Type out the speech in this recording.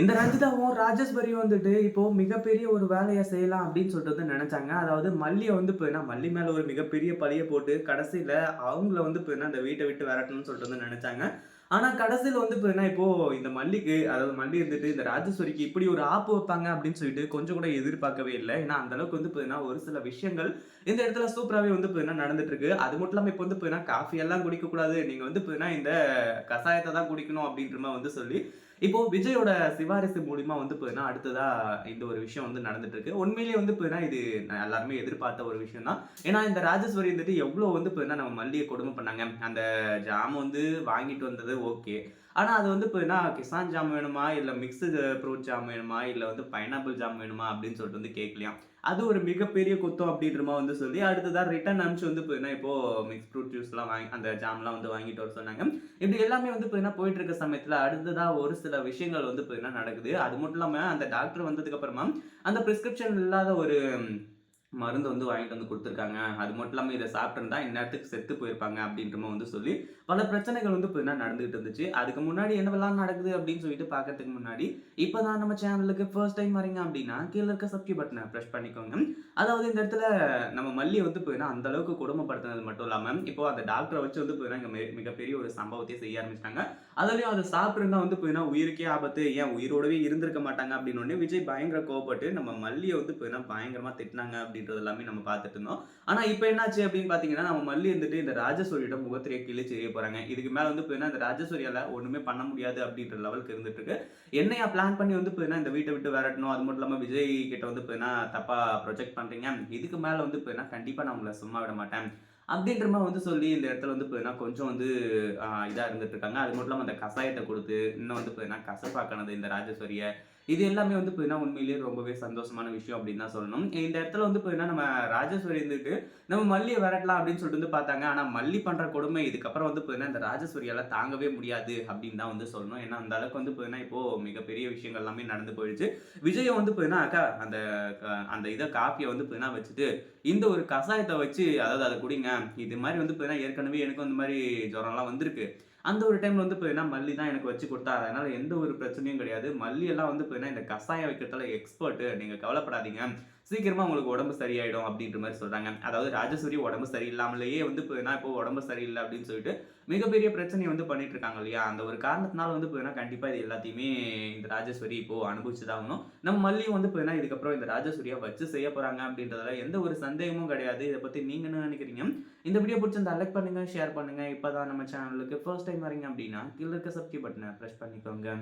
இந்த ரஞ்சிதாவும் ராஜேஸ்வரியும் வந்துட்டு இப்போ மிகப்பெரிய ஒரு வேலையை செய்யலாம் அப்படின்னு சொல்லிட்டு வந்து நினைச்சாங்க. அதாவது மல்லியை வந்து இப்போ என்ன மல்லி மேல ஒரு மிகப்பெரிய பழிய போட்டு கடைசியில அவங்கள வந்து இப்போ என்ன அந்த வீட்டை விட்டு விரட்டணும்னு சொல்லிட்டு வந்து நினைச்சாங்க. ஆனா கடைசியில வந்து இப்போ என்ன இப்போ இந்த மல்லிக்கு அதாவது மல்லி இருந்துட்டு இந்த ராஜேஸ்வரிக்கு இப்படி ஒரு ஆப்பு வைப்பாங்க அப்படின்னு சொல்லிட்டு கொஞ்சம் கூட எதிர்பார்க்கவே இல்லை. ஏன்னா அந்த அளவுக்கு வந்து பார்த்தீங்கன்னா ஒரு சில விஷயங்கள் இந்த இடத்துல சூப்பராகவே வந்து பார்த்தீங்கன்னா நடந்துட்டு இருக்கு. அது மட்டும் இல்லாமல் இப்போ வந்து இப்போ என்ன காஃபி எல்லாம் குடிக்க கூடாது. நீங்க வந்து இப்போ என்ன இந்த கஷாயத்தை தான் குடிக்கணும் அப்படின்ற மாதிரி வந்து சொல்லி இப்போ விஜயோட சிபாரிசு மூலியமா வந்து இப்போ என்ன அடுத்ததா இந்த ஒரு விஷயம் வந்து நடந்துட்டு இருக்கு உண்மையிலேயே வந்து இப்போ என்ன இது எல்லாருமே எதிர்பார்த்த ஒரு விஷயம் தான் ஏன்னா இந்த ராஜேஸ்வரி வந்துட்டு எவ்வளவு வந்து இப்போ என்ன நம்ம மல்லியை கொடுமை பண்ணாங்க. அந்த ஜாம் வந்து வாங்கிட்டு வந்தது ஓகே ஆனால் அது வந்து இப்போ என்ன கிசான் ஜாம் வேணுமா? இல்லை மிக்ஸு ஃப்ரூட் ஜாம் வேணுமா? இல்லை வந்து பைனாப்பிள் ஜாம் வேணுமா? அப்படின்னு சொல்லிட்டு வந்து கேட்கலையாம் அது ஒரு மிகப்பெரிய குத்தம் அப்படின்ற மாதிரி வந்து சொல்லி அடுத்ததாக ரிட்டர்ன் அனுப்பிச்சு வந்து இப்போ என்ன இப்போ மிக்ஸ் ஃப்ரூட் ஜூஸ்லாம் வாங்கி அந்த ஜாம்லாம் வந்து வாங்கிட்டு வர சொன்னாங்க. இப்படி எல்லாமே வந்து இப்போ என்ன போயிட்டு இருக்க சமயத்தில் அடுத்ததாக ஒரு சில விஷயங்கள் வந்து இப்போ என்ன நடக்குது? அது மட்டும் இல்லாமல் அந்த டாக்டர் வந்ததுக்கு அப்புறமா அந்த ப்ரிஸ்கிரிப்ஷன் இல்லாத ஒரு மருந்து வந்து வாங்கிட்டு வந்து கொடுத்துருக்காங்க. அது மட்டும் இல்லாமல் இதை சாப்பிட்டுருந்தா இந்நேரத்துக்கு செத்து போயிருப்பாங்க அப்படின்ற வந்து சொல்லி பல பிரச்சனைகள் வந்து இப்போ என்ன நடந்துகிட்டு இருந்துச்சு. அதுக்கு முன்னாடி என்னவெல்லாம் நடக்குது அப்படின்னு சொல்லிட்டு பார்க்கறதுக்கு முன்னாடி இப்போ தான் நம்ம சேனலுக்கு ஃபர்ஸ்ட் டைம் வரீங்க அப்படின்னா கீழே இருக்க சப்ஸ்கிரைப் பட்டனை ப்ரெஸ் பண்ணிக்கோங்க. அதாவது இந்த இடத்துல நம்ம மல்லியை வந்து போயினா அந்த அளவுக்கு குடும்பப்படுத்தினது மட்டும் இல்லாமல் இப்போ அந்த டாக்டரை வச்சு வந்து போயினா இங்கே மிகப்பெரிய ஒரு சம்பவத்தையே செய்ய ஆரம்பிச்சிட்டாங்க. அதுலேயும் அதை சாப்பிட்டுருந்தா வந்து போயினா உயிருக்கே ஆபத்து ஏன் உயிரோடவே இருந்திருக்க மாட்டாங்க அப்படின்னு விஜய் பயங்கர கோவப்பட்டு நம்ம மல்லியை வந்து போயினா பயங்கரமாக திட்டினாங்க அப்படின்னு அப்படின்றது எல்லாமே நம்ம பார்த்துட்டு இருந்தோம். ஆனா இப்போ என்னாச்சு அப்படின்னு பார்த்தீங்கன்னா நம்ம மல்லி இருந்துட்டு இந்த ராஜசூரியோட முகத்திரையை கிழிச்சு எறிய போறாங்க. இதுக்கு மேலே வந்து போயின்னா இந்த ராஜேஸ்வரியால ஒன்றுமே பண்ண முடியாது அப்படின்ற லெவலுக்கு இருந்துட்டு இருக்கு. என்னையா பிளான் பண்ணி வந்து போயினா இந்த வீட்டை விட்டு விரட்டணும் அது மட்டும் இல்லாமல் விஜய் கிட்ட வந்து போயினா தப்பா ப்ரொஜெக்ட் பண்ணுறீங்க இதுக்கு மேலே வந்து போயினா கண்டிப்பாக நான் உங்களை சும்மா விட மாட்டேன். அப்படின்ற மாதிரி வந்து சொல்லி இந்த இடத்துல வந்து பார்த்தீங்கன்னா கொஞ்சம் வந்து இதாக இருந்துட்டு இருக்காங்க. அது மட்டும் இல்லாமல் அந்த கசாயத்தை கொடுத்து இன்னும் வந்து போயினா கசப்பாக்கினது இந்த ராஜஸ்வரியை இது எல்லாமே வந்து போயினா உண்மையிலேயே ரொம்பவே சந்தோஷமான விஷயம் அப்படின்னு தான் சொல்லணும். இந்த இடத்துல வந்து பார்த்தீங்கன்னா நம்ம ராஜேஸ்வரி இருந்துட்டு நம்ம மல்லியை விரட்டலாம் அப்படின்னு சொல்லிட்டு வந்து பார்த்தாங்க. ஆனால் மல்லி பண்ணுற கொடுமை இதுக்கப்புறம் வந்து பார்த்தீங்கன்னா இந்த ராஜஸ்வரியால் தாங்கவே முடியாது அப்படின்னு தான் வந்து சொல்லணும். ஏன்னா அந்த அளவுக்கு வந்து பார்த்தீங்கன்னா இப்போ மிகப்பெரிய விஷயங்கள் எல்லாமே நடந்து போயிடுச்சு. விஜயம் வந்து பார்த்தீங்கன்னா அக்கா அந்த க- அந்த இதை காப்பியை வந்து பார்த்தீங்கன்னா வச்சுட்டு இந்த ஒரு கஷாயத்தை வச்சு அதாவது அதை குடிங்க இது மாதிரி வந்து பார்த்தீங்கன்னா ஏற்கனவே எனக்கு அந்த மாதிரி ஜுரம்லாம் வந்திருக்கு. அந்த ஒரு டைம்ல வந்து பார்த்தீங்கன்னா மல்லி தான் எனக்கு வச்சு கொடுத்தா. அதனால எந்த ஒரு பிரச்சனையும் கிடையாது. மல்லி எல்லாம் வந்து பார்த்தீங்கன்னா இந்த கஷாயம் வைக்கிறதுல எக்ஸ்பர்ட்டு நீங்கள் கவலைப்படாதீங்க. சீக்கிரமாக உங்களுக்கு உடம்பு சரியாயிடும் அப்படின்ற மாதிரி சொல்கிறாங்க அதாவது ராஜேஸ்வரி உடம்பு சரியில்லாமலேயே வந்து போயினா இப்போ உடம்பு சரியில்லை அப்படின்னு சொல்லிட்டு மிகப்பெரிய பிரச்சனையை வந்து பண்ணிட்டு இருக்காங்க இல்லையா? அந்த ஒரு காரணத்தினால வந்து போயினா கண்டிப்பாக இது எல்லாத்தையுமே இந்த ராஜேஸ்வரி இப்போ அனுபவிச்சுதாகணும். நம்ம மல்லியும் வந்து போயினா இதுக்கப்புறம் இந்த ராஜேஸ்வரியை வச்சு செய்ய போகிறாங்க அப்படின்றதுல எந்த ஒரு சந்தேகமும் கிடையாது. இதை பற்றி நீங்கள் என்ன நினைக்கிறீங்க? இந்த வீடியோ பிடிச்சிருந்தா லைக் பண்ணுங்கள் ஷேர் பண்ணுங்கள் இப்போ தான் நம்ம சேனலுக்கு ஃபர்ஸ்ட் டைம் வரீங்க அப்படின்னா கீழே இருக்க சப்ஸ்கிரைப் பட்டனை ப்ரெஸ் பண்ணிக்கோங்க.